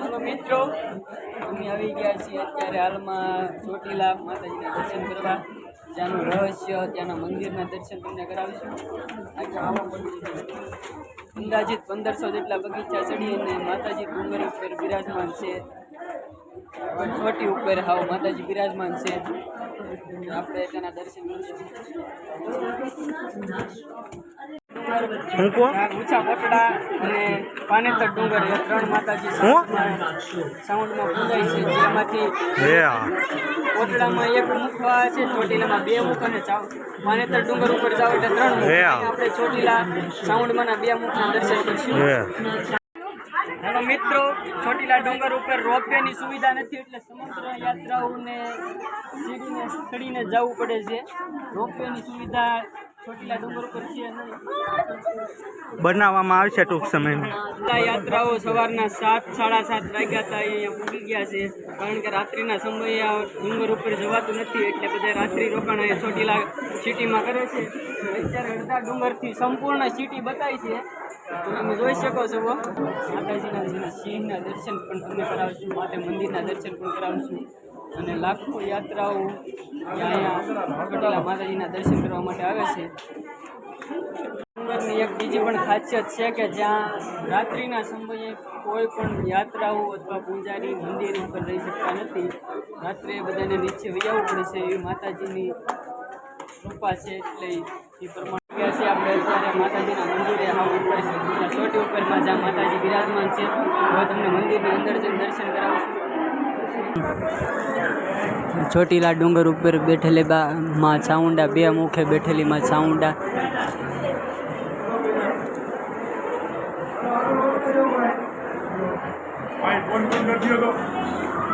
હાલો મિત્રો. અમે આવી ગયા છીએ અત્યારે હાલમાં ચોટીલા માતાજીના દર્શન કરવા. ત્યાંનું રહસ્ય, ત્યાંના મંદિરના દર્શન તમને કરાવીશું. આજે અંદાજિત પંદરસો જેટલા બગીચા ચડી અને માતાજી ડુંગર ઉપર બિરાજમાન છે. ચોટી ઉપર હાવ માતાજી બિરાજમાન છે. આપણે તેના દર્શન કરીશું. હું કહું ઊંચા કોટડા અને પાનેતર ડુંગર એ ત્રણ માતાજી સાઉન્ડમાં પૂજાય છે. જેમાંથી હે એક મુખ છે ચોટીલામાં બે મુખ અને ચાવ પાનેતર ડુંગર ઉપર જાવ એટલે ત્રણ મુખ. આપણે ચોટીલા સાઉન્ડમાંના બે મુખના દર્શન કરીશું. હેલો મિત્રો ચોટીલા ડુંગર ઉપર રોપવેની સુવિધા નથી એટલે સમગ્ર યાત્રાઓને સીડીને ચડીને જવું પડે છે. રોપવેની સુવિધા બનાવવામાં આવશે ટૂંક સમયમાં. યાત્રાઓ સવારના સાત સાડા સાત વાગ્યા હતા અહીંયા પૂગી ગયા છે. કારણ કે રાત્રિના સમયે આ ડુંગર ઉપર જવાતું નથી એટલે બધા રાત્રિ રોકાણ અહીંયા ચોટીલા સિટીમાં કરે છે. અત્યારે અડધા ડુંગરથી સંપૂર્ણ સિટી બતાવી છે. તો તમે જોઈ શકો છો માતાજીના સિંહના દર્શન પણ તમને કરાવશું માટે મંદિરના દર્શન પણ કરાવશું. અને લાખો યાત્રાઓ ચોટીલા માતાજીના દર્શન કરવા માટે આવે છે. એક બીજી પણ ખાસિયત છે કે જ્યાં રાત્રિના સમયે કોઈ પણ યાત્રાઓ અથવા પૂજારી મંદિર ઉપર રહી શકતા નથી. રાત્રે બધાને નીચે વૈયાવું પડે છે, એવી માતાજીની કૃપા છે એટલે એ પ્રમાણે છે, આપણે અત્યારે માતાજીના મંદિરે હા ઉપર છે. ચોટી ઉપરમાં જ્યાં માતાજી બિરાજમાન છે હવે તમને મંદિરની અંદર જઈને દર્શન કરાવશું ચોટીલા ડુંગર ઉપર બેઠેલી બા, માં ચામુંડા બે મુખે બેઠેલી માં ચામુંડા ભાઈ ફોન બંધ કરી દો તો